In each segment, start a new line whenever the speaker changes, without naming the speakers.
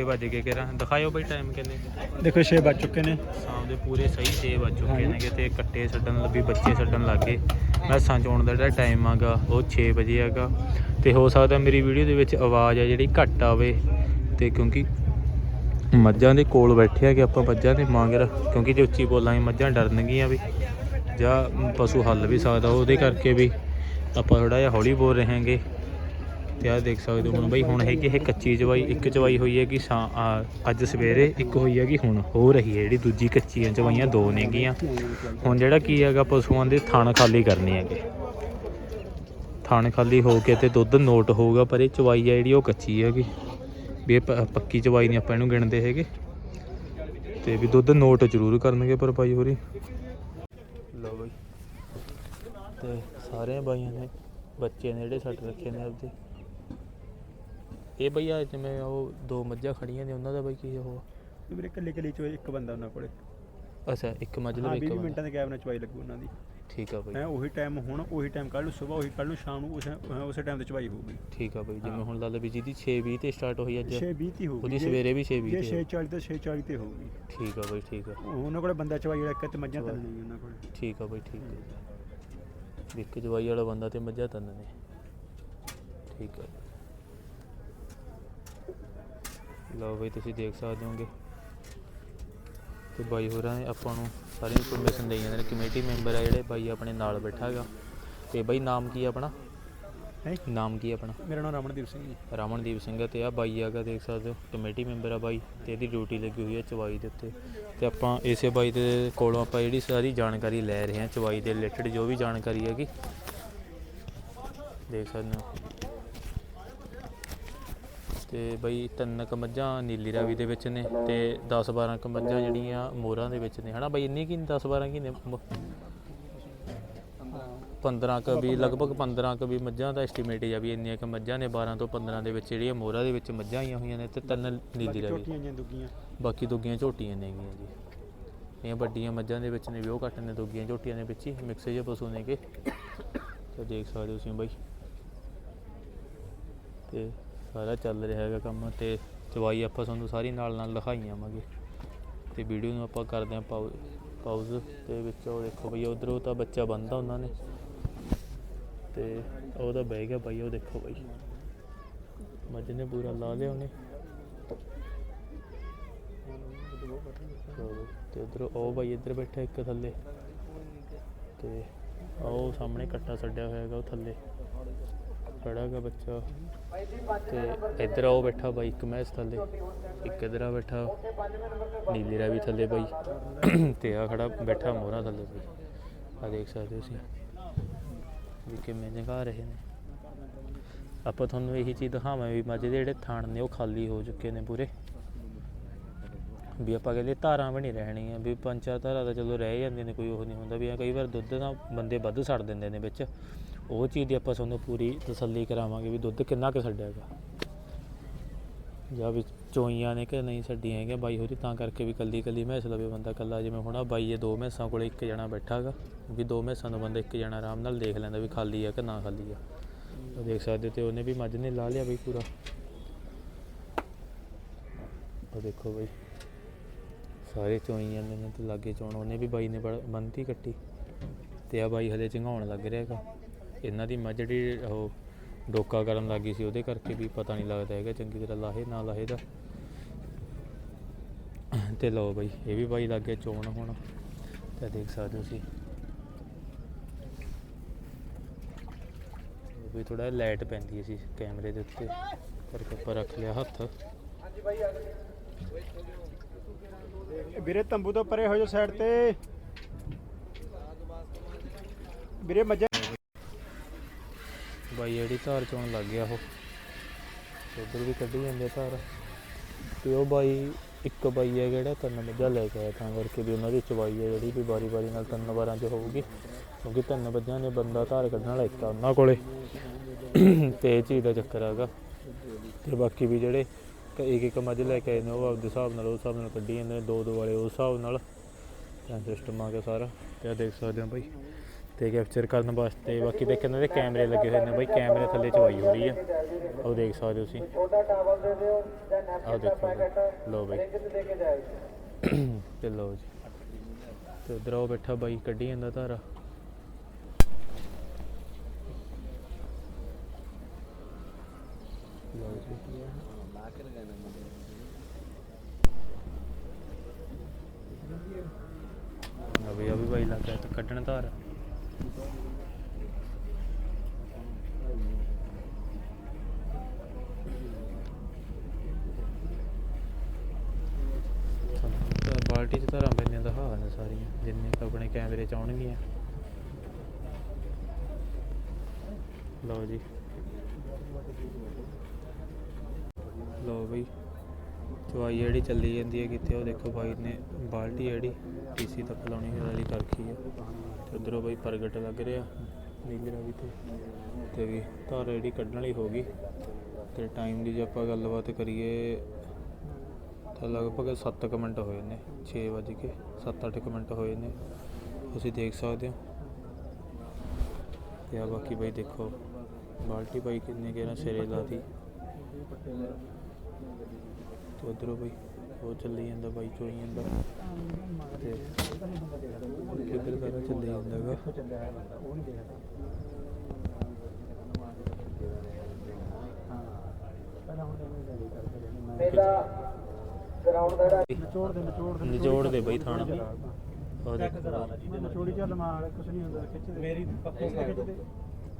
6 ਵਜ ਗਏ ਦਿਖਾਇਓ ਬਈ ਟਾਈਮ ਕਿੰਨੇ
ਦੇਖੋ 6 ਵੱਜ ਚੁੱਕੇ ਨੇ।
ਸ਼ਾਮ ਦੇ ਪੂਰੇ ਸਹੀ 6 ਵਜ ਚੁੱਕੇ ਨੇ ਕਿਤੇ ਕੱਟੇ ਛੱਡਣ ਲੱਭੀ ਬੱਚੇ ਛੱਡਣ ਲੱਗੇ। ਮੈਸਾਂ ਚੋਣ ਦਾ ਜਿਹੜਾ ਟਾਈਮ ਆਗਾ ਉਹ 6 ਵਜੇ ਹੈਗਾ ਤੇ ਹੋ ਸਕਦਾ ਮੇਰੀ ਵੀਡੀਓ ਦੇ ਵਿੱਚ ਆਵਾਜ਼ ਆ ਜਿਹੜੀ ਘੱਟ ਆਵੇ। ਤੇ ਕਿਉਂਕਿ ਮੱਝਾਂ ਦੇ ਕੋਲ ਬੈਠੇ ਆ ਕਿ ਆਪਾਂ ਮੱਝਾਂ ਦੇ ਮਾਂਗਰ ਕਿਉਂਕਿ ਜੇ ਉੱਚੀ ਬੋਲਾਂਗੇ ਮੱਝਾਂ ਡਰਨਗੀਆਂ ਵੀ। ਜਾਂ ਪਸ਼ੂ ਹੱਲ ਵੀ ਸਕਦਾ ਉਹਦੇ ਕਰਕੇ ਵੀ ਆਪਾਂ ਥੋੜਾ ਜਿਹਾ ਹੌਲੀ ਬੋਲ ਰਹੇ ਹਾਂਗੇ ਤੇ ਆਹ ਦੇਖ ਸਕਦੇ ਹੋ ਹੁਣ ਬਈ, ਹੁਣ ਹੈਗੀ ਇਹ ਕੱਚੀ ਚਵਾਈ ਇੱਕ ਚਵਾਈ ਹੋਈ ਹੈ ਕਿ ਅੱਜ ਸਵੇਰੇ ਇੱਕ ਹੋਈ ਹੈ ਕਿ ਹੁਣ ਹੋ ਰਹੀ ਹੈ ਜਿਹੜੀ ਦੂਜੀ ਕੱਚੀਆਂ ਚਵਾਈਆਂ ਦੋ ਨੇਗੀਆਂ ਹੁਣ ਜਿਹੜਾ ਕੀ ਹੈਗਾ, ਪਸ਼ੂਆਂ ਦੇ ਥਣ ਖਾਲੀ ਕਰਨੇ ਹੈਗੇ। ਥਣ ਖਾਲੀ ਹੋ ਕੇ ਤੇ ਦੁੱਧ ਨੋਟ ਹੋਊਗਾ, ਪਰ ਇਹ ਚਵਾਈ ਹੈ ਜਿਹੜੀ ਉਹ ਕੱਚੀ ਹੈਗੀ। ਵੀ ਇਹ ਪੱਕੀ ਚਵਾਈ ਨਹੀਂ ਆਪਾਂ ਇਹਨੂੰ ਗਿਣਦੇ ਹੈਗੇ। ਤੇ ਵੀ ਦੁੱਧ ਨੋਟ ਜ਼ਰੂਰ ਕਰਨਗੇ ਪਰ ਭਾਈ ਹੋਰੀ। ਲਓ ਬਈ। ਤੇ ਸਾਰੇ ਬਾਈਆਂ ਨੇ ਬੱਚੇ ਨੇ ਜਿਹੜੇ ਛੱਡ ਰੱਖੇ ਨੇ ਆਪਦੇ। ਇਹ ਭਈਆ ਜਿਵੇਂ ਉਹ ਦੋ ਮੱਝਾਂ ਖੜੀਆਂ ਨੇ ਉਹਨਾਂ ਦਾ ਬਈ ਕੀ ਉਹ?
ਵੀਰੇ ਕੱਲੇ ਕੱਲੇ ਚੋਂ ਇੱਕ ਬੰਦਾ ਉਹਨਾਂ ਕੋਲੇ।
ਅੱਛਾ ਇੱਕ ਮੱਝ
ਹਾਂ
ਲਵੇ
20
ਇੱਕ
ਮਿੰਟਾਂ
ਬੰਦਾ।
ਦੇ ਗੈਪ ਨਾਲ ਚਵਾਈ ਲੱਗੂ ਉਹਨਾਂ ਦੀ।
ਠੀਕ ਆ ਬਈ।
ਹੈ ਉਹੀ ਟਾਈਮ ਹੁਣ ਉਹੀ ਟਾਈਮ ਕੱਲ ਨੂੰ ਸਵੇਰ ਉਹੀ ਕੱਲ ਨੂੰ ਸ਼ਾਮ ਨੂੰ ਉਸੇ ਟਾਈਮ ਤੇ ਚਵਾਈ ਹੋਊਗੀ।
ਠੀਕ ਆ ਬਈ ਜਿਵੇਂ। ਹੁਣ ਲਾ ਲਓ ਵੀ ਜਿਹਦੀ 6:20 ਤੇ ਸਟਾਰਟ ਹੋਈ ਅੱਜ
6:20 ਦੀ ਹੋਊਗੀ।
ਉਹਦੀ
ਜੇ-
ਸਵੇਰੇ ਵੀ 6:20
ਜੇ
ਤੇ ਹੋਈ।
6:40 ਤੇ 6:40 ਤੇ ਹੋਊਗੀ।
ਠੀਕ ਆ ਬਈ ਠੀਕ ਆ।
ਉਹਨਾਂ ਕੋਲੇ ਬੰਦਾ ਚਵਾਈ ਜਿਹੜਾ ਇੱਕ ਤੇ ਮੱਝਾਂ
ਚਵਾਈ।
ਤਲਣੀ ਉਹਨਾਂ ਕੋਲੇ।
ਠੀਕ ਆ ਬਈ ਠੀਕ ਆ। ਇੱਕ ਜਵਾਈ ਵਾਲਾ ਬੰਦਾ ਤੇ ਮੱਝਾਂ ਤੰਨ ਨੇ। ਠੀਕ ਆ। ਲਓ ਬਈ ਤੁਸੀਂ ਦੇਖ ਸਕਦੇ ਹੋਗੇ। ਤੇ ਬਾਈ ਹੋਰਾਂ ਨੇ ਆਪਾਂ ਨੂੰ ਸਾਰੀ ਇਨਫੋਰਮੇਸ਼ਨ ਦੇਈ ਜਾਂਦੇ ਨੇ। ਕਮੇਟੀ ਮੈਂਬਰ ਆ ਜਿਹੜੇ ਬਾਈ ਆਪਣੇ ਨਾਲ ਬੈਠਾ ਹੈਗਾ। ਤੇ ਬਾਈ ਨਾਮ ਕੀ ਆ ਆਪਣਾ?
ਹੈ?
ਨਾਮ ਕੀ ਆ ਆਪਣਾ?
ਮੇਰਾ ਨਾਮ ਰਮਨਦੀਪ ਸਿੰਘ ਜੀ।
ਰਮਨਦੀਪ ਸਿੰਘ ਤੇ ਆ ਬਾਈ ਹੈਗਾ ਦੇਖ ਸਕਦੇ ਹੋ। ਕਮੇਟੀ ਮੈਂਬਰ ਆ ਬਾਈ ਤੇ ਇਹਦੀ ਡਿਊਟੀ ਲੱਗੀ ਹੋਈ ਹੈ ਚਵਾਈ ਦੇ ਉੱਤੇ। ਤੇ ਆਪਾਂ ਇਸੇ ਬਾਈ ਦੇ ਕੋਲੋਂ ਆਪਾਂ ਜਿਹੜੀ ਸਾਰੀ ਜਾਣਕਾਰੀ ਲੈ ਰਹੇ ਹਾਂ। ਚਵਾਈ ਦੇ ਰਿਲੇਟਡ ਜੋ ਵੀ ਜਾਣਕਾਰੀ ਹੈਗੀ। ਦੇਖ ਸਕਦੇ ਹੋ। ਤੇ ਬਈ ਤਿੰਨ ਕੁ ਮੱਝਾਂ ਨੀਲੀ ਰਾਵੀ ਦੇ ਵਿੱਚ ਨੇ ਤੇ 10 12 ਕੁ ਮੱਝਾਂ ਜਿਹੜੀਆਂ ਮੋਰਾਂ ਦੇ ਵਿੱਚ ਨੇ। ਹਨਾ ਬਈ ਇੰਨੀ ਕੀ 10 12 ਕੀ ਨੇ? ਮ- 15 ਕ ਵੀ ਲਗਭਗ 15 ਕ ਵੀ ਮੱਝਾਂ ਦਾ ਐਸਟੀਮੇਟ ਹੈ ਵੀ ਇੰਨੀਆਂ ਕ ਮੱਝਾਂ ਨੇ। 12 ਤੋਂ 15 ਦੇ ਵਿੱਚ ਜਿਹੜੀਆਂ ਮੋਰਾ ਦੇ ਵਿੱਚ ਮੱਝਾਂ ਆਈਆਂ ਹੋਈਆਂ ਨੇ ਤੇ ਤਿੰਨ ਨੀਲੀ ਰਾਵੀ।
ਜਾਂ
ਬਾਕੀ ਦੁੱਗੀਆਂ ਝੋਟੀਆਂ ਨੇਗੀਆਂ ਜੀ। ਇਹ ਵੱਡੀਆਂ ਮੱਝਾਂ ਦੇ ਵਿੱਚ ਨੇ ਵੀ ਉਹ ਘੱਟ ਨੇ ਦੁੱਗੀਆਂ ਝੋਟੀਆਂ ਦੇ ਵਿੱਚ ਹੀ ਮਿਕਸ ਜਿਹੇ ਪਸ਼ੂ ਨੇਗੇ। ਤੇ ਦੇਖ ਸਕਦੇ ਹੋ ਤੁਸੀਂ ਬਾਈ। ਤੇ ਸਾਰਾ ਚੱਲ ਰਿਹਾ ਹੈਗਾ ਕੰਮ ਤੇ ਚਵਾਈ ਆਪਾਂ ਤੁਹਾਨੂੰ ਸਾਰੀ ਨਾਲ ਨਾਲ ਦਿਖਾਈ ਆਵਾਂਗੇ। ਤੇ ਵੀਡੀਓ ਨੂੰ ਆਪਾਂ ਕਰਦੇ ਹਾਂ ਪਾਉ ਪਾਉਜ਼ ਤੇ ਵਿੱਚ ਉਹ ਦੇਖੋ ਬਈ ਉਧਰੋਂ ਤਾਂ ਬੱਚਾ ਬੰਦਾ ਉਹਨਾਂ ਨੇ। ਤੇ ਉਹਦਾ ਬਹਿ ਗਿਆ ਬਾਈ ਉਹ ਦੇਖੋ ਬਾਈ। ਮੱਝ ਨੇ ਪੂਰਾ ਲਾ ਲਿਆ ਉਹਨੇ। ਚਲੋ, ਤੇ ਉਧਰ ਉਹ ਬਾਈ ਇੱਧਰ ਬੈਠਾ ਇੱਕ ਥੱਲੇ। ਤੇ ਆਹ ਉਹ ਸਾਹਮਣੇ ਕੱਟਾ ਛੱਡਿਆ ਹੋਇਆ ਹੈਗਾ ਉਹ ਥੱਲੇ। ਖੜਾ ਹੈਗਾ ਬੱਚਾ। ਤੇ ਇੱਧਰ ਉਹ ਬੈਠਾ ਬਾਈ, ਇੱਕ ਮੈਸ ਥੱਲੇ, ਇੱਕ ਇੱਧਰ ਆ ਬੈਠਾ ਨੀਲੀਰਾ ਵੀ ਥੱਲੇ ਬਾਈ। ਤੇ ਆ ਖੜਾ ਬੈਠਾ ਮੋਹਰਾ ਥੱਲੇ ਬਾਈ। ਆ ਦੇਖ ਸਕਦੇ ਹੋ ਤੁਸੀਂ ਵੀ ਕਿਵੇਂ ਜਗਾ ਰਹੇ ਨੇ। ਆਪਾਂ ਤੁਹਾਨੂੰ ਇਹੀ ਚੀਜ਼ ਦਿਖਾਵਾਂਗੇ ਵੀ ਮਾਝੇ ਦੇ ਜਿਹੜੇ ਥਾਣ ਨੇ, ਉਹ ਖਾਲੀ ਹੋ ਚੁੱਕੇ ਨੇ ਪੂਰੇ। ਵੀ ਆਪਾਂ ਕਹਿੰਦੇ ਧਾਰਾਂ ਬਣੀ ਰਹਿਣੀਆਂ, ਵੀ ਪੰਜ ਚਾਰ ਧਾਰਾਂ ਤਾਂ ਚਲੋ ਰਹਿ ਜਾਂਦੇ ਨੇ, ਕੋਈ ਉਹ ਨਹੀਂ ਹੁੰਦਾ ਵੀ ਐਂ ਕਈ ਵਾਰ ਦੁੱਧ ਤਾਂ ਬੰਦੇ ਵੱਧ ਛੱਡ ਦਿੰਦੇ ਨੇ ਵਿੱਚ। ਉਹ ਚੀਜ਼ ਦੀ ਆਪਾਂ ਤੁਹਾਨੂੰ ਪੂਰੀ ਤਸੱਲੀ ਕਰਾਵਾਂਗੇ ਵੀ ਦੁੱਧ ਕਿੰਨਾ ਕੁ ਛੱਡਿਆ ਹੈਗਾ। ਜਾਂ ਵੀ ਚੋਈਆਂ ਨੇ ਕਿ ਨਹੀਂ ਛੱਡੀਆਂ ਹੈਗੀਆਂ, ਬਾਈ ਹੋਰੀ, ਤਾਂ ਕਰਕੇ ਵੀ ਕੱਲੀ ਕੱਲੀ ਮੈਸ ਲਵੇ ਬੰਦਾ ਕੱਲਾ ਜਿਵੇਂ ਹੁਣ ਬਾਈ ਇਹ ਦੋ ਮੈਸਾਂ ਕੋਲੇ ਇੱਕ ਜਣਾ ਬੈਠਾ ਹੈਗਾ ਕਿਉਂਕਿ ਦੋ ਮੈਸਾਂ ਨੂੰ ਬੰਦਾ ਇੱਕ ਜਣਾ ਆਰਾਮ ਨਾਲ ਦੇਖ ਲੈਂਦਾ ਵੀ ਖਾਲੀ ਆ ਕਿ ਨਾ ਖਾਲੀ ਆ। ਤਾਂ ਦੇਖ ਸਕਦੇ ਹੋ ਤੇ ਉਹਨੇ ਵੀ ਮੱਝ ਨੇ ਲਾ ਲਿਆ ਬਈ ਪੂਰਾ। ਉਹ ਦੇਖੋ ਬਈ, ਸਾਰੇ ਚੋਈ ਜਾਂਦੇ ਨੇ ਤੇ ਲਾਗੇ ਚੋਣ, ਉਹਨੇ ਵੀ ਬਾਈ ਨੇ ਬੜ- ਬੰਨਤੀ ਕੱਟੀ। ਤੇ ਆ ਬਾਈ ਹਲੇ ਚੰਗਾਉਣ ਲੱਗ ਰਿਹਾ ਹੈਗਾ। ਇਹਨਾਂ ਦੀ ਮੱਝ ਜਿਹੜੀ ਉਹ ਡੋਕਾ ਕਰਨ ਲੱਗੀ ਸੀ ਉਹਦੇ ਕਰਕੇ ਵੀ ਪਤਾ ਨਹੀਂ ਲੱਗਦਾ ਹੈਗਾ, ਚੰਗੀ ਤਰ੍ਹਾਂ ਲਾਹੇ ਨਾ ਲਾਹੇ ਦਾ। ਤੇ ਲਓ ਬਾਈ, ਇਹ ਵੀ ਬਾਈ ਲੱਗੇ ਚੋਣ ਹੁਣ। ਤੇ ਦੇਖ ਸਕਦੇ ਹੋ ਤੁਸੀਂ। ਵੀ ਥੋੜਾ ਲਾਈਟ ਪੈਂਦੀ ਸੀ ਕੈਮਰੇ ਦੇ ਉੱਤੇ ਕਰਕੇ ਉੱਪਰ ਰੱਖ ਲਿਆ ਹੱਥ।
ਵੀਰੇ, ਤੰਬੂ ਤੋਂ ਪਰੇ ਹੋ ਜਾ ਸਾਈਡ ਤੇ। ਵੀਰੇ, ਮੱਝ
ਬਾਈ ਜਿਹੜੀ ਧਾਰ ਚੋਣ ਲੱਗ ਗਿਆ ਉਹ। ਉਧਰ ਵੀ ਕੱਢੀ ਜਾਂਦੇ ਆ ਧਾਰ। ਤੇ ਉਹ ਬਾਈ ਇੱਕ ਬਾਈ ਹੈ ਜਿਹੜਾ ਤਿੰਨ ਮੱਝਾਂ ਲੈ ਕੇ ਆਇਆ ਤਾਂ ਕਰਕੇ ਵੀ ਉਹਨਾਂ ਦੀ ਚਵਾਈ ਹੈ ਜਿਹੜੀ ਵੀ ਵਾਰੀ ਵਾਰੀ ਨਾਲ ਤਿੰਨ ਵਾਰਾਂ 'ਚ ਹੋਊਗੀ। ਕਿਉਂਕਿ ਤਿੰਨ ਮੱਝਾਂ ਨੇ ਬੰਦਾ ਧਾਰ ਕੱਢਣ ਵਾਲਾ ਇੱਕ ਆ ਉਹਨਾਂ ਕੋਲੇ। ਤੇ ਇਹ ਚੀਜ਼ ਦਾ ਚੱਕਰ ਹੈਗਾ। ਤੇ ਬਾਕੀ ਵੀ ਜਿਹੜੇ ਕ- ਇੱਕ ਇੱਕ ਮੱਝ ਲੈ ਕੇ ਆਏ ਨੇ ਉਹ ਆਪਦੇ ਹਿਸਾਬ ਨਾਲ ਉਸ ਹਿਸਾਬ ਨਾਲ ਕੱਢੀ ਜਾਂਦੇ ਨੇ। ਦੋ ਦੋ ਵਾਲੇ ਉਸ ਹਿਸਾਬ ਨਾਲ। ਤਾਂ ਸਿਸਟਮ ਆ ਗਿਆ ਸਾਰਾ। ਤੇ ਆਹ ਦੇਖ ਸਕਦੇ ਹੋ ਬਾਈ। ਤੇ ਕੈਪਚਰ ਕਰਨ ਵਾਸਤੇ ਬਾਕੀ ਦੇਖ ਇਹਨਾਂ ਦੇ ਕੈਮਰੇ ਲੱਗੇ ਹੋਏ ਨੇ ਬਾਈ, ਕੈਮਰੇ ਥੱਲੇ ਚਵਾਈ ਹੋ ਰਹੀ ਆ ਉਹ ਦੇਖ ਸਕਦੇ ਹੋ ਤੁਸੀਂ। ਆਹ ਦੇਖੋ ਬਾਈ। ਲਓ ਬਾਈ। ਤੇ ਲਓ ਜੀ। ਤੇ ਉਧਰ ਉਹ ਬੈਠਾ ਬਾਈ, ਕੱਢੀ ਜਾਂਦਾ ਧਾਰਾ। ਲਓ ਜੀ। ਆ ਵੀ ਆ ਵੀ ਬਾਈ ਲੱਗ ਗਿਆ ਤੇ ਕੱਢਣ ਧਾਰ। ਬਾਲਟੀ ਚ ਧਰਾਂ ਪੈਂਦੀਆਂ ਦਾ ਹਾਲ ਸਾਰੀਆਂ ਜਿੰਨੇ ਕੁ ਆਪਣੇ ਕੈਮਰੇ ਚ ਆਉਣਗੀਆਂ। ਲਓ ਜੀ। ਲਓ ਬਈ ਚਵਾਈ ਜਿਹੜੀ ਚੱਲੀ ਜਾਂਦੀ ਹੈ ਕਿਤੇ, ਉਹ ਦੇਖੋ ਬਾਈ ਨੇ ਬਾਲਟੀ ਜਿਹੜੀ ਟੀਸੀ ਤੱਕ ਲਾਉਣੀ ਵਾਲੀ ਕਰਖੀ ਹੈ। ਉਧਰੋਂ ਬਈ ਪ੍ਰਗਟ ਲੱਗ ਰਿਹਾ ਨੀਂਦਰਾ ਵੀ ਤੇ। ਤੇ ਵੀ ਧਾਰ ਜਿਹੜੀ ਕੱਢਣ ਵਾਲੀ ਹੋ ਗਈ। ਤੇ ਟਾਈਮ ਦੀ ਜੇ ਆਪਾਂ ਗੱਲਬਾਤ ਕਰੀਏ, ਤਾਂ ਲਗਭਗ 7 ਮਿੰਟ ਹੋਏ ਨੇ 6 ਵਜੇ ਕੇ 7-8 ਮਿੰਟ ਹੋਏ ਨੇ। ਤੁਸੀਂ ਦੇਖ ਸਕਦੇ ਹੋ। ਤੇ ਆ ਬਾਕੀ ਬਾਈ ਦੇਖੋ, ਬਾਲਟੀ ਬਾਈ ਕਿੰਨੇ ਗੇਰਾਂ ਸਿਰੇ ਲਾਤੀ। ਤੇ ਉਧਰੋਂ ਬਈ ਉਹ ਚੱਲੀ ਜਾਂਦਾ ਬਾਈ ਚੋਈ ਜਾਂਦਾ। ਤੇ ਕਿੱਧਰ ਕਰਾ ਚੱਲੀ ਜਾਂਦਾਗਾ
ਨਿਚੋੜ ਦੇ ਨਿਚੋੜ ਦੇ
ਨਿਚੋੜ ਦੇ ਬਈ ਥਾਣਾ। ਉਹ ਦੇਖੋ।
ਨਿਚੋੜੀ ਚੱਲ ਮਾਰ ਕੁਛ ਨਹੀਂ ਹੁੰਦਾ ਖਿੱਚ ਦੇ। ਮੇਰੀ ਪੱਖੋਂ ਖਿੱਚ ਦੇ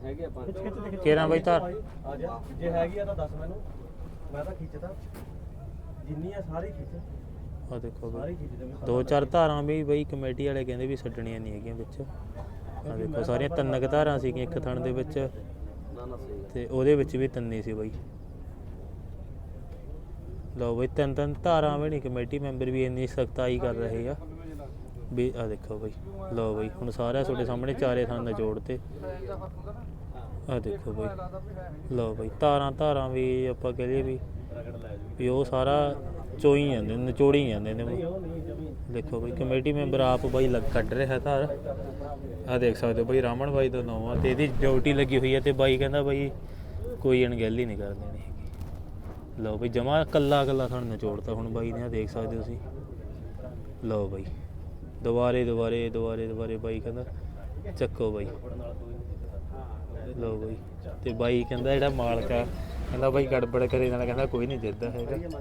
ਹੈਗੇ ਆਪਾਂ।
ਦੇ
ਕੇਰਾਂ ਬਾਈ ਧਾਰ।
ਆ ਜਾ। ਜੇ ਹੈਗੀ ਆ ਤਾਂ ਦੱਸ ਮੈਨੂੰ। ਮੈਂ ਤਾਂ ਖਿੱਚਦਾ। ਜਿੰਨੀ ਆ ਸਾਰੀ ਖਿੱਚ।
ਦੇਖੋ
ਸਾਰੀ
ਬਈ
ਖਿੱਚ ਦੇ
ਦੋ ਚਾਰ ਧਾਰਾਂ ਵੀ ਬਈ ਕਮੇਟੀ ਵਾਲੇ ਕਹਿੰਦੇ ਵੀ ਛੱਡਣੀਆਂ ਨਹੀਂ ਹੈਗੀਆਂ ਵਿੱਚ। ਆ ਦੇਖੋ ਸਾਰੀਆਂ ਤਿੰਨ ਕੁ ਧਾਰਾਂ ਸੀਗੀਆਂ ਇੱਕ ਥਣ ਦੇ ਵਿੱਚ।
ਨਾ ਨਾ ਸਹੀ
ਤੇ ਉਹਦੇ ਵਿੱਚ ਵੀ ਤਿੰਨੇ ਸੀ ਬਾਈ। ਲਓ ਬਈ ਤਿੰਨ ਤਿੰਨ ਧਾਰਾਂ ਵੀ ਨਹੀਂ ਕਮੇਟੀ ਮੈਂਬਰ ਵੀ ਇੰਨੀ ਸਖਤਾਈ ਕਰ ਰਹੇ ਆ। ਵੀ ਆ ਦੇਖੋ ਬਈ ਲਓ ਬਈ ਹੁਣ ਸਾਰਿਆਂ ਤੁਹਾਡੇ ਸਾਹਮਣੇ ਚਾਰੇ ਥਾਂ ਨਿਚੋੜ ਤੇ। ਆ ਦੇਖੋ ਬਈ ਲਓ ਬਈ ਧਾਰਾਂ ਧਾਰਾਂ ਵੀ ਆਪਾਂ ਕਹਿ ਲਈਏ ਵੀ ਵੀ ਉਹ ਸਾਰਾ ਚੋਈ ਜਾਂਦੇ ਨੇ, ਨਿਚੋੜੀ ਜਾਂਦੇ ਨੇ।
ਉਹ
ਦੇਖੋ ਬਈ, ਕਮੇਟੀ ਮੈਂਬਰ ਆਪ ਬਾਈ ਲੱਗ ਕੱਢ ਰਿਹਾ ਧਾਰ ਆ ਦੇਖ ਸਕਦੇ ਹੋ ਬਈ ਰਾਮਣ ਬਾਈ ਦਾ ਨਾਮ ਆ ਤੇ ਇਹਦੀ ਡਿਊਟੀ ਲੱਗੀ ਹੋਈ ਹੈ ਤੇ ਬਾਈ ਕਹਿੰਦਾ ਬਾਈ ਕੋਈ ਅਣਗਹਿਲੀ ਨਹੀਂ ਕਰ ਦੇਣੀ ਹੈਗੀ। ਲਓ ਬਈ, ਜਮਾ ਕੱਲਾ ਕੱਲਾ ਥਣ ਨਿਚੋੜਤਾ ਹੁਣ ਬਾਈ ਨੇ ਆ ਦੇਖ ਸਕਦੇ ਹੋ ਤੁਸੀਂ। ਲਓ ਬਾਈ, ਦੁਬਾਰੇ ਦੁਬਾਰੇ ਦੁਬਾਰੇ ਦੁਬਾਰੇ ਬਾਈ ਕਹਿੰਦਾ, ਚੱਕੋ ਬਾਈ। ਲਓ ਬਾਈ, ਤੇ ਬਾਈ ਕਹਿੰਦਾ ਜਿਹੜਾ ਮਾਲਕ ਆ ਕਹਿੰਦਾ ਬਾਈ ਗੜਬੜ ਕਰੇ, ਨਾਲ ਕਹਿੰਦਾ ਕੋਈ ਨਹੀਂ ਜਿੱਤਦਾ ਹੈਗਾ।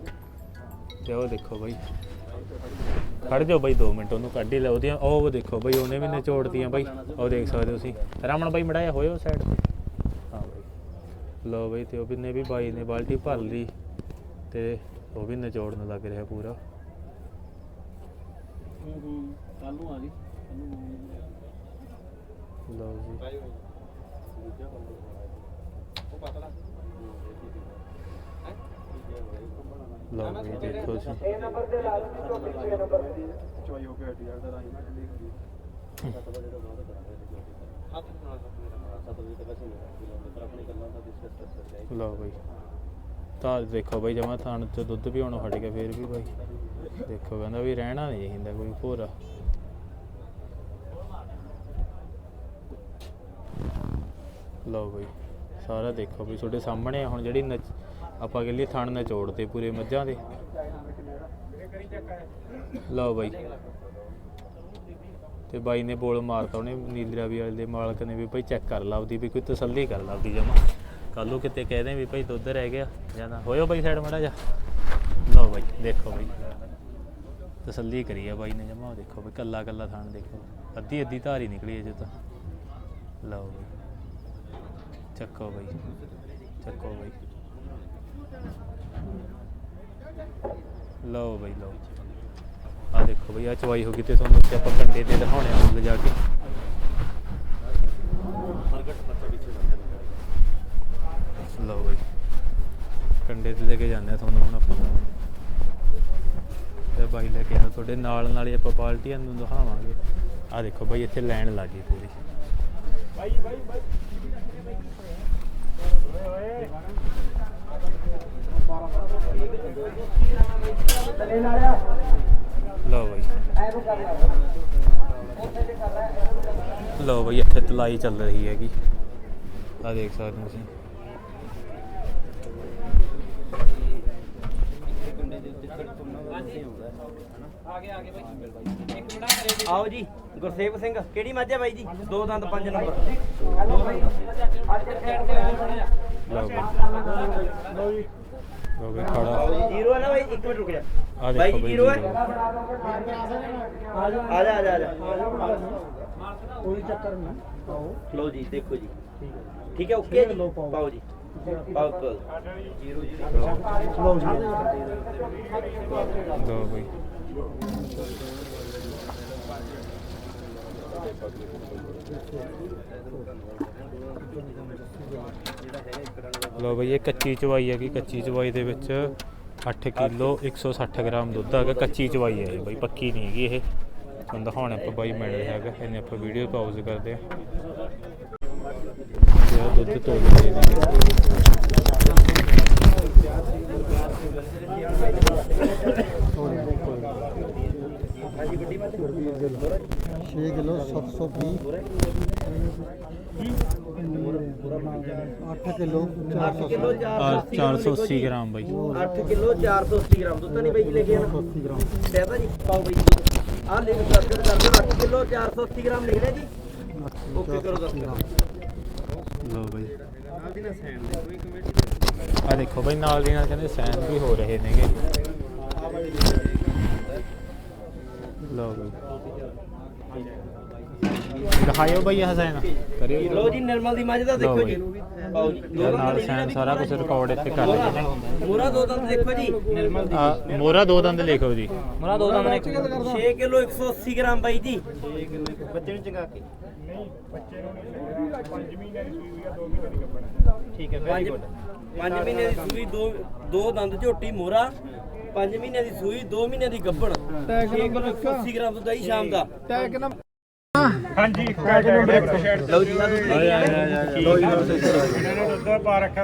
ਤੇ ਉਹ ਦੇਖੋ ਬਾਈ। ਖੜ ਜਾਓ ਬਾਈ 2 ਮਿੰਟ, ਉਹਨੂੰ ਕੱਢ ਹੀ ਲਓ ਉਹਦੀਆਂ। ਉਹ ਦੇਖੋ ਬਾਈ, ਉਹਨੇ ਵੀ ਨਿਚੋੜਤੀਆਂ ਬਾਈ। ਉਹ ਦੇਖ ਸਕਦੇ ਹੋ ਤੁਸੀਂ। ਰਮਣ ਬਾਈ ਮੜਾਇਆ ਹੋਇਓ ਸਾਈਡ ਤੇ? ਹਾਂ ਬਾਈ। ਲਓ ਬਾਈ, ਤੇ ਉਹ ਵੀ ਨੇ ਵੀ ਬਾਈ ਨੇ ਬਾਲਟੀ ਭਰ ਲਈ। ਤੇ ਉਹ ਵੀ ਨਿਚੋੜਨ ਲੱਗ ਰਿਹਾ ਪੂਰਾ।
ਹੂੰ ਹੂੰ ਕੱਲ ਨੂੰ ਆ ਜੀ
ਲਓ ਜੀ।
ਉਹ ਪਤਲਾ
ਲਓ ਬਾਈ ਦੇਖੋ ਜੀ।
ਚਵਾਈ ਹੋ। ਕੇ ਹਟੀ ਜਾਂਦਾ ਰਾਈ ਨਾ ਚੱਲੀ ਹੁੰਦੀ
ਹੱਥ ਨਾਲ ਸੱਤ ਵਜੇ ਤੱਕ ਅਸੀਂ ਨਹੀਂ ਪਰ ਆਪਣੀ ਗੱਲਾਂ ਦਾ ਸਕਦੇ ਹਾਂ
ਲਓ ਬਾਈ। ਤਾਂ ਦੇਖੋ ਬਾਈ ਜਮਾ ਥਾਣ ਚ ਦੁੱਧ ਵੀ ਹੁਣ ਹਟ ਗਿਆ ਫੇਰ ਵੀ ਬਾਈ। ਦੇਖੋ ਕਹਿੰਦਾ ਵੀ ਰਹਿਣਾ ਨਹੀਂ ਚਾਹੀਦਾ ਕੋਈ ਭੋਰਾ ਲਓ ਬਾਈ ਸਾਰਾ ਦੇਖੋ ਵੀ ਤੁਹਾਡੇ ਸਾਹਮਣੇ ਆ ਹੁਣ ਜਿਹੜੀ ਨਚ- ਆਪਾਂ ਕਹਿੰਦੇ ਥਣ ਨਿਚੋੜਦੇ ਪੂਰੇ ਮੱਝਾਂ ਦੇ। ਲਓ ਬਾਈ। ਤੇ ਬਾਈ ਨੇ ਬੋਲ ਮਾਰਤਾ ਉਹਨੇ ਨੀਲਰਾ ਵੀ ਵਾਲੇ ਦੇ ਮਾਲਕ ਨੇ ਵੀ ਭਾਈ ਚੈੱਕ ਕਰ ਲਾ ਆਪਦੀ, ਵੀ ਕੋਈ ਤਸੱਲੀ ਕਰ ਲਾ ਆਪਦੀ ਜਮਾ। ਕੱਲ ਨੂੰ ਕਿਤੇ ਕਹਿ ਦੇ ਵੀ ਭਾਈ ਦੁੱਧ ਰਹਿ ਗਿਆ, ਜਾਂ ਨਾ। ਹੋਇਓ ਬਾਈ ਸਾਈਡ ਮੜਾ ਜਾ ਲਓ ਬਾਈ, ਦੇਖੋ ਬਾਈ। ਤਸੱਲੀ ਕਰੀ ਆ ਬਾਈ ਨੇ ਜਮਾ ਦੇਖੋ ਵੀ ਕੱਲਾ ਕੱਲਾ ਥਾਣ ਦੇਖੋ। ਅੱਧੀ ਅੱਧੀ ਧਾਰੀ ਨਿਕਲੀ ਅਜੇ ਤਾਂ। ਲਓ ਬਾਈ। ਚੱਕੋ ਬਾਈ। ਚੱਕੋ ਬਾਈ। ਲਓ ਬਾਈ, ਲਓ। ਆ ਦੇਖੋ ਬਈ ਆ ਚਵਾਈ ਹੋ ਗਈ ਤੇ ਤੁਹਾਨੂੰ ਉੱਤੇ ਆਪਾਂ ਕੰਡੇ ਤੇ ਦਿਖਾਉਣੇ ਆ ਲਿਜਾ ਕੇ। ਲਓ ਬਈ, ਕੰਡੇ ਤੇ ਲੈ ਕੇ ਜਾਂਦੇ ਆ ਤੁਹਾਨੂੰ ਹੁਣ ਆਪਾਂ। ਤੇ ਬਾਈ ਲੈ ਕੇ ਆ ਤੁਹਾਡੇ, ਨਾਲ ਨਾਲ ਹੀ ਆਪਾਂ ਪਾਲਟੀਆਂ ਨੂੰ ਦਿਖਾਵਾਂਗੇ। ਆ ਦੇਖੋ ਬਾਈ, ਇੱਥੇ ਲਾਈਨ ਲੱਗ ਗਈ ਪੂਰੀ।
ਬਾਈ ਬਾਈ ਬਾਈ ਓਏ ਓਏ
ਲਓ ਬਈ ਲਓ ਬਈ ਇੱਥੇ ਤਲਾਈ ਚੱਲ ਰਹੀ ਹੈਗੀ ਆ ਦੇਖ ਸਕਦੇ ਹੋ ਤੁਸੀਂ
ਆਓ ਜੀ ਗੁਰਸੇਵ ਸਿੰਘ ਕਿਹੜੀ ਮੱਝ ਹੈ ਬਾਈ ਜੀ ਦੋ ਦੰਦ ਪੰਜ ਨੰਬਰ
ਲਓ ਬਈ ਲਓ ਬਈ ਖੜਾ।
ਜੀਰੋ ਹੈ ਨਾ ਬਾਈ ਇੱਕ ਮਿੰਟ ਰੁਕ ਜਾ।
ਆ
ਬਾਈ
ਦੇਖੋ
ਜੀ
ਬਈ
ਜੀਰੋ ਹੈ। ਆ ਜਾ ਆ ਜਾ ਆ ਜਾ। ਕੋਈ ਚੱਕਰ ਨਹੀਂ। ਲਓ ਜੀ ਦੇਖੋ ਜੀ। ਠੀਕ ਹੈ। ਓਕੇ ਜੀ। ਪਾਓ। ਜੀ। ਪਾਓ ਪਾਓ। Zero zero.
ਲਓ ਬਈ। ਲਓ ਬਈ, ਇਹ ਕੱਚੀ ਚਵਾਈ ਹੈਗੀ, ਕੱਚੀ ਚਵਾਈ ਦੇ ਵਿੱਚ 8 ਕਿਲੋ 160 ਗ੍ਰਾਮ ਦੁੱਧ ਹੈਗਾ, ਕੱਚੀ ਚਵਾਈ ਹੈ ਇਹ ਬਈ, ਪੱਕੀ ਨਹੀਂ ਹੈਗੀ ਇਹ। ਤੁਹਾਨੂੰ ਦਿਖਾਉਣਾ ਆਪਾਂ ਬਾਈ, ਮਿਲ ਰਿਹਾ ਹੈਗਾ, ਇਹਨੇ ਆਪਾਂ ਵੀਡੀਓ ਪਾਉਜ਼ ਕਰਦੇ ਆ ਤੇ ਦੁੱਧ ਤੋਲ ਰਹੇ ਨੇ
6 ਕਿਲੋ 720 8 ਕਿਲੋ
8 ਕਿਲੋ
ਆ 480 ਗ੍ਰਾਮ ਬਈ।
8 ਕਿਲੋ 480 ਗ੍ਰਾਮ ਦੁੱਧ ਤਾਂ ਨਹੀਂ ਬਾਈ ਜੀ ਲੈ ਕੇ ਆਣਾ
480 ਗ੍ਰਾਮ।
ਕਹਿਦਾ ਜੀ ਪਾਓ ਬਾਈ ਜੀ। ਆਹ ਲਿਖ ਦਸਤਖਤ ਕਰ ਦਿਓ 8 ਕਿਲੋ 480 ਗ੍ਰਾਮ ਲਿਖ ਲਿਆ ਜੀ। ਓਕੇ ਕਰੋ ਦਸਤਖਤ
ਲਓ ਬਈ। ਆ ਦੇਖੋ ਬਈ ਨਾਲ ਦੀ ਨਾਲ ਕਹਿੰਦੇ ਸੈਨ ਵੀ ਹੋ ਰਹੇ ਨੇਗੇ। ਲਓ ਬਈ। ਦਿਖਾਇਓ ਬਈ ਇਹ ਸੈਨ ਕਰਿਓ
ਲੋ ਜੀ ਨਿਰਮਲ ਦੀ ਮੱਝ ਦਾ ਦੇਖੋ ਜੀ। ਪਾਓ ਜੀ।
ਯਾਰ ਨਾਲ ਸੈਨ ਸਾਰਾ ਕੁਝ ਰਿਕਾਰਡ ਇੱਥੇ ਕਰ ਨੇ।
ਮੋਰਾ ਦੋ ਦੰਦ ਦੇਖੋ ਜੀ। ਨਿਰਮਲ
ਆ ਮੋਰਾ ਦੋ ਦੰਦ ਲਿਖੋ ਜੀ।
ਮੋਰਾ ਦੋ ਦੰਦ ਨੇ 6 ਕਿਲੋ 180 ਗ੍ਰਾਮ ਬਾਈ ਜੀ। 6 ਕਿਲੋ ਬੱਚੇ ਨੂੰ ਚੰਗਾ ਕੇ। ਠੀਕ ਹੈ ਵੈਰੀ ਗੁੱਡ 5 ਮਹੀਨੇ ਦੀ ਸੂਈ ਦੋ ਦੋ ਦੰਦ ਝੋਟੀ ਮੋਰਾ 5 ਮਹੀਨੇ ਦੀ ਸੂਈ 2 ਮਹੀਨੇ ਦੀ ਗੱਭਣ। 6 ਕਿਲੋ 180 ਗ੍ਰਾਮ ਦੁੱਧ ਆਈ ਸ਼ਾਮ ਦਾ।
ਨੰਬਰ
ਲਓ ਜੀ ਆ ਦੁੱਧ ਲੈ ਕੇ ਆਏ ਲਓ ਜੀ।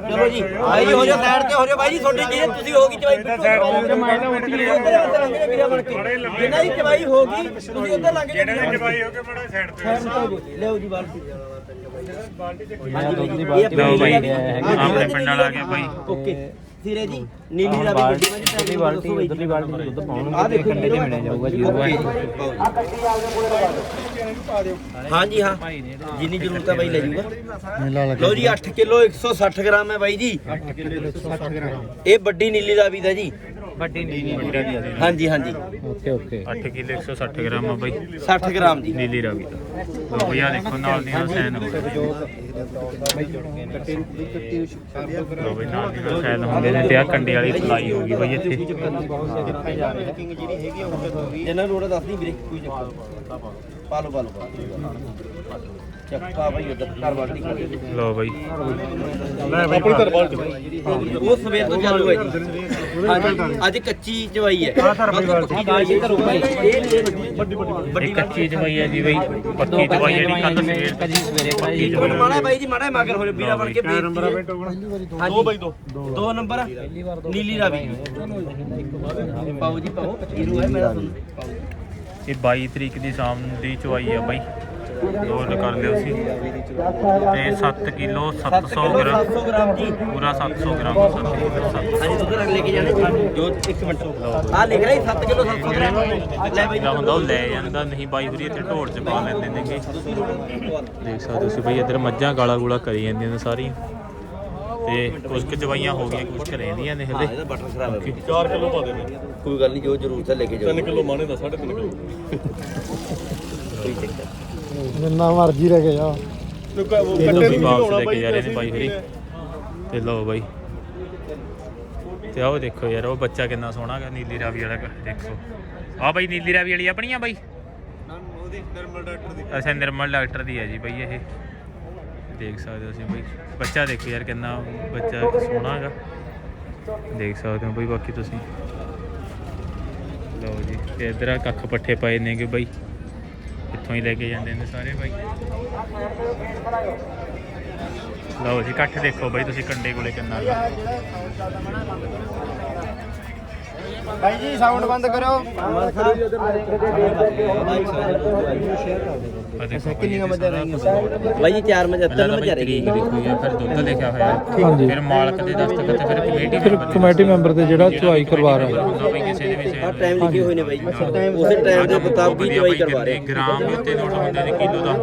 ਚਲੋ ਜੀ ਆਈ ਹੋ ਜਾ ਸਾਈਡ ਤੇ ਹੋ ਜਾ ਬਾਈ ਜੀ ਤੁਹਾਡੀ ਜੀ ਤੁਸੀਂ ਹੋਗੀ ਚਵਾਈ ਸਾਈਡ ਤੇ ਮੈਂ ਤਾਂ ਉੱਠੀ ਹੈ ਵੀਰਾ ਬਣ ਕੇ। ਜਿੰਨਾ ਦੀ ਚਵਾਈ ਹੋਗੀ ਤੁਸੀਂ ਉੱਧਰ ਲੰਘ ਜਿਹੜੇ ਚਵਾਈ ਹੋ ਕੇ ਬੜਾ ਸਾਈਡ ਤੇ ਲਿਓ ਜੀ ਬਾਲਟੀ
ਲਓ। ਬਈ ਆਪਣੇ ਪਿੰਡ ਵਾਲਾ ਆ ਗਿਆ ਬਾਈ।
ਓਕੇ। ਸਿਰੇ ਜੀ। ਨੀਲੀ ਦਾ ਵੀ ਵੱਡੀ ਮੈਂ ਜੀ ਬਾਲਟੀ ਉਧਰਲੀ ਬਾਲਟੀ ਦੁੱਧ ਪਾਉਣ ਆ ਦੇਖੋ ਕੰਡੇ ਤੇ ਮਿਲਿਆ ਜਾਊਗਾ ਜੀ। ਹਾਂਜੀ ਹਾਂ। ਜਿੰਨੀ ਜ਼ਰੂਰਤ ਹੈ ਬਾਈ ਲੈ
ਮੇਲਾ
ਲਓ ਜੀ 8 ਕਿਲੋ 160 ਗ੍ਰਾਮ ਹੈ ਬਾਈ ਜੀ।
8 ਕਿਲੋ 160 ਗ੍ਰਾਮ।
ਇਹ ਵੱਡੀ ਨੀਲੀ ਦਾ ਵੀ ਦਾ ਜੀ।
ਵੱਡੀ ਨੀਲੀ ਰਾਵੀ।
ਹਾਂਜੀ ਹਾਂਜੀ।
Okay okay.
8 ਕਿਲੋ 160 ਗ੍ਰਾਮ ਆ ਬਾਈ।
60 ਗ੍ਰਾਮ ਜੀ।
ਨੀਲੀ ਰਾਵੀ ਦਾ। ਲਓ ਬਈ ਦੇਖੋ, ਨਾਲ ਦੀ ਨਾਲ ਸੈਨ ਹੋ ਰਹੀ ਲਓ ਬਈ ਨਾਲ ਦੀ ਨਾਲ ਸੈਨ ਹੁੰਦੇ ਨੇ ਤੇ ਆ ਕੰਡੇ ਵਾਲੀ ਫਲਾਈ ਹੋ ਗਈ ਬਈ ਇੱਥੇ।
ਇਹਨਾਂ ਨੂੰ ਉਹਦਾ ਦੱਸ ਵੀਰੇ, ਕੋਈ ਚੱਕਰ ਪਾ ਲਓ ਪਾ ਲਓ। ਚੱਕ ਪਾ ਬਾਈ ਉਧਰ ਘਰ ਬਾਲਟੀ ਖਾ ਦੇ
ਲਓ ਬਈ।
ਆਪਣੀ ਉਹ ਸਵੇਰ ਤੋਂ ਚਾਲੂ ਹੈ ਜੀ। ਅੱਜ ਕੱਚੀ ਚਵਾਈ ਹੈ। ਪੱਕੀ ਇਹ
ਕੱਚੀ ਚਵਾਈ ਹੈ ਜੀ ਬਈ। ਪੱਕੀ ਚਵਾਈ ਜਿਹੜੀ ਕੱਲ ਸਵੇਰ ਸਵੇਰੇ ਪਾਈ
ਮਾੜਾ ਬਾਈ ਜੀ ਮਾੜਾ ਮਗਰ ਹੋ ਵੀਰਾ ਬਣ ਕੇ ਬੇਇੱਜ਼ਤੀ ਦੋ। ਬਾਈ ਦੋ। ਦੋ ਨੰਬਰ ਨੀਲੀ ਰਾਵੀ ਪਾਓ ਜੀ ਪਾਓ। ਜੀਰੋ ਹੈ ਮੇਰਾ ਪਾਓ
ਇਹ 22 ਤਰੀਕ ਦੀ ਸ਼ਾਮ ਦੀ ਚਵਾਈ ਆ ਬਾਈ। ਨੋਟ ਕਰ ਲਿਓ ਸੀ। ਤੇ 7 ਕਿਲੋ 700 ਗ੍ਰਾਮ।
700 ਗ੍ਰਾਮ ਜੀ।
ਪੂਰਾ 700 ਗ੍ਰਾਮ। 7 ਕਿਲੋ 700
ਹਾਂਜੀ ਦੁੱਧ ਰੰਗ ਲੈ ਕੇ ਜਾਣੇ ਜੋ ਇੱਕ ਮਿੰਟ ਆ ਲਿਖ ਰਿਹਾ 7 ਕਿਲੋ 700 ਗ੍ਰਾਮ। ਲੈ ਬਾਈ।
ਹੁੰਦਾ ਉਹ ਲੈ ਜਾਂਦਾ ਨਹੀਂ ਬਾਈ ਵੀਰੇ ਇੱਥੇ ਢੋਲ ਚ ਪਾ ਲੈਂਦੇ ਨੇਗੇ ਦੇਖ ਸਕਦੇ ਹੋ ਤੁਸੀਂ ਬਈ ਇੱਧਰ ਮੱਝਾਂ ਗਾਲਾ ਗੂਲਾ ਕਰੀ ਜਾਂਦੀਆਂ ਨੇ ਸਾਰੀਆਂ। ਤੇ ਕੁਝ ਕੁ ਚਵਾਈਆਂ ਹੋ ਗਈਆਂ ਕੁਝ ਕੁ ਰਹਿੰਦੀਆਂ ਨੇ ਹਲੇ।
ਇਹਦਾ ਬਟਨ ਖਰਾਬ ਹੈ 4 ਕਿਲੋ ਪਾ ਦੇ ਕੋਈ ਗੱਲ ਨਹੀਂ ਜੋ ਜ਼ਰੂਰਤ ਹੈ ਲੈ ਕੇ ਜਾਓ। 3 ਕਿਲੋ ਮਾਨੇ ਦਾ 3.5 ਕਿਲੋ। ਕੋਈ ਚੱਕਰ
ਜਿੰਨਾ ਮਰਜ਼ੀ ਲੈ ਕੇ ਜਾ
ਲੋਕੀ ਵਾਪਸ ਲੈ ਕੇ ਜਾ ਰਹੇ ਨੇ ਬਾਈ ਵੀਰੇ ਤੇ ਲਓ ਬਾਈ। ਤੇ ਆਓ ਦੇਖੋ ਯਾਰ ਉਹ ਬੱਚਾ ਕਿੰਨਾ ਸੋਹਣਾ ਹੈ ਨੀਲੀ ਰਾਵੀ ਵਾਲਾ ਦੇਖੋ। ਆ ਬਾਈ ਨੀਲੀ ਰਾਵੀ ਵਾਲੀ ਆਪਣੀ ਆ ਬਾਈ? ਅੱਛਾ ਨਿਰਮਲ ਡਾਕਟਰ ਦੀ ਹੈ ਜੀ ਬਾਈ ਇਹ। ਦੇਖ ਸਕਦੇ ਹੋ ਤੁਸੀਂ ਬਾਈ। ਬੱਚਾ ਦੇਖੋ ਯਾਰ ਕਿੰਨਾ ਬੱਚਾ ਸੋਹਣਾ ਹੈਗਾ। ਦੇਖ ਸਕਦੇ ਹੋ ਬਾਈ ਬਾਕੀ ਤੁਸੀਂ। ਲਓ ਜੀ ਤੇ ਇਧਰ ਆ ਕੱਖ ਪੱਠੇ ਪਏ ਨੇਗੇ ਬਾਈ। ਇੱਥੋਂ ਹੀ ਲੈ ਕੇ ਜਾਂਦੇ ਨੇ ਸਾਰੇ ਬਾਈ। ਲਓ ਜੀ, ਇਕੱਠ ਦੇਖੋ ਬਾਈ ਤੁਸੀਂ ਕੰਡੇ ਕੋਲੇ ਕਿੰਨਾ। ਹੈਗਾ
ਭਾਈ ਜੀ ਸਾਊਂਡ ਬੰਦ ਕਰੋ
ਕਿੰਨੀਆਂ ਮੱਝਾਂ ਰਹੀਆਂ
ਭਾਈ ਜੀ 4 ਮੱਝਾਂ
ਪਹਿਲਾਂ ਤਾਂ
ਮੱਝਾਂ
ਬਈ
ਰਹਿ
ਤਰੀਕ ਲਿਖੀ ਆ ਫਿਰ ਦੁੱਧ ਲਿਖਿਆ ਹੋਇਆ।
ਹਾਂਜੀ।
ਫਿਰ ਮਾਲਕ ਦੇ ਦਸਤਖਤ ਫਿਰ ਕਮੇਟੀ
ਫਿਰ
ਮੈਂਬਰ ਦੇ
ਕਮੇਟੀ ਮੈਂਬਰ ਤੇ ਜਿਹੜਾ ਚੁਆਈ ਕਰਵਾ ਰਿਹਾ
ਹੁੰਦਾ ਬਈ ਕਿਸੇ ਦੇ ਵੀ
ਆ ਟਾਈਮ ਲਿਖੇ ਹੋਏ ਨੇ ਭਾਈ ਉਸੇ ਟਾਈਮ ਦੇ ਮੁਤਾਬਕ ਹੀ ਦਵਾਈ ਕਰਵਾ ਰਹੇ
ਗ੍ਰਾਮ ਦੇ ਉੱਤੇ ਨੋਟ ਹੁੰਦੇ ਨੇ ਕਿਲੋ ਦਾ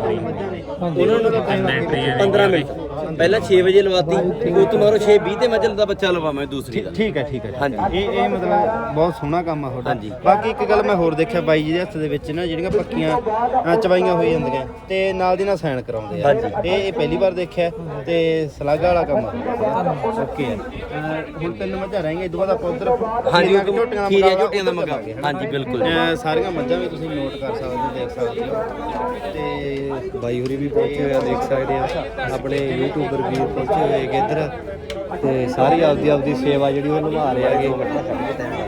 ਹੁੰਦੀ
ਉਹਨਾਂ ਨੂੰ 15 ਮਿੰਟ। ਪਹਿਲਾਂ 6 ਵਜੇ ਲਵਾਤੀ ਉਹ ਤੋਂ ਮਗਰੋਂ 6 20 ਤੇ ਮੱਝਲ ਦਾ ਬੱਚਾ ਲਵਾਵਾਂ ਦੂਸਰੀ ਦਾ
ਠੀਕ ਹੈ ਠੀਕ ਹੈ
ਹਾਂਜੀ।
ਇਹ ਇਹ ਮਤਲਬ ਬਹੁਤ ਸੋਹਣਾ ਕੰਮ ਆ ਤੁਹਾਡਾ।
ਹਾਂਜੀ।
ਬਾਕੀ ਇੱਕ ਗੱਲ ਮੈਂ ਹੋਰ ਦੇਖਿਆ ਬਾਈ ਜੀ ਦੇ ਹੱਥ ਦੇ ਵਿੱਚ ਨਾ ਜਿਹੜੀਆਂ ਪੱਕੀਆਂ ਅ, ਚਵਾਈਆਂ ਹੋਈ ਜਾਂਦੀਆਂ ਤੇ ਨਾਲ ਦੀ ਨਾਲ ਸਾਈਨ ਕਰਾਉਂਦੇ ਆ। ਇਹ ਇਹ ਪਹਿਲੀ ਵਾਰ ਦੇਖਿਆ ਤੇ ਸਲਾਗਾ ਵਾਲਾ ਕੰਮ ਆ। ਓਕੇ। ਹੁਣ ਤਿੰਨ ਮੱਝਾਂ ਰਹਿ ਗਈਆਂ ਇਦੋਂ ਬਾਅਦ ਆਪਾਂ ਉਧਰ
ਹਾਂਜੀ ਉਹ
ਝੋਟੀਆਂ ਦਾ
ਖੀਰੀਆਂ ਝੋਟੀਆਂ ਦਾ ਮਗਾ? ਹਾਂਜੀ ਬਿਲਕੁਲ।
ਸਾਰੀਆਂ ਮੱਝਾਂ ਵੀ ਤੁਸੀਂ ਨੋਟ ਕਰ ਸਕਦੇ ਹੋ ਦੇਖ ਸਕਦੇ ਹੋ। ਤੇ
ਬਾਈ ਹੋਰੀ ਵੀ ਪਹੁੰਚੇ ਹੋਏ ਆ ਦੇਖ ਸਕਦੇ ਆ। ਆਪਣੇ ਯੂਟਿਊਬਰ ਵੀਰ ਪਹੁੰਚੇ ਹੋਏ ਹੈਗੇ ਇੱਧਰ, ਤੇ ਸਾਰੀ ਆਪਦੀ ਆਪਦੀ ਸੇਵਾ ਜਿਹੜੀ ਉਹ ਨਿਭਾ ਰਹੇ ਹੈਗੇ।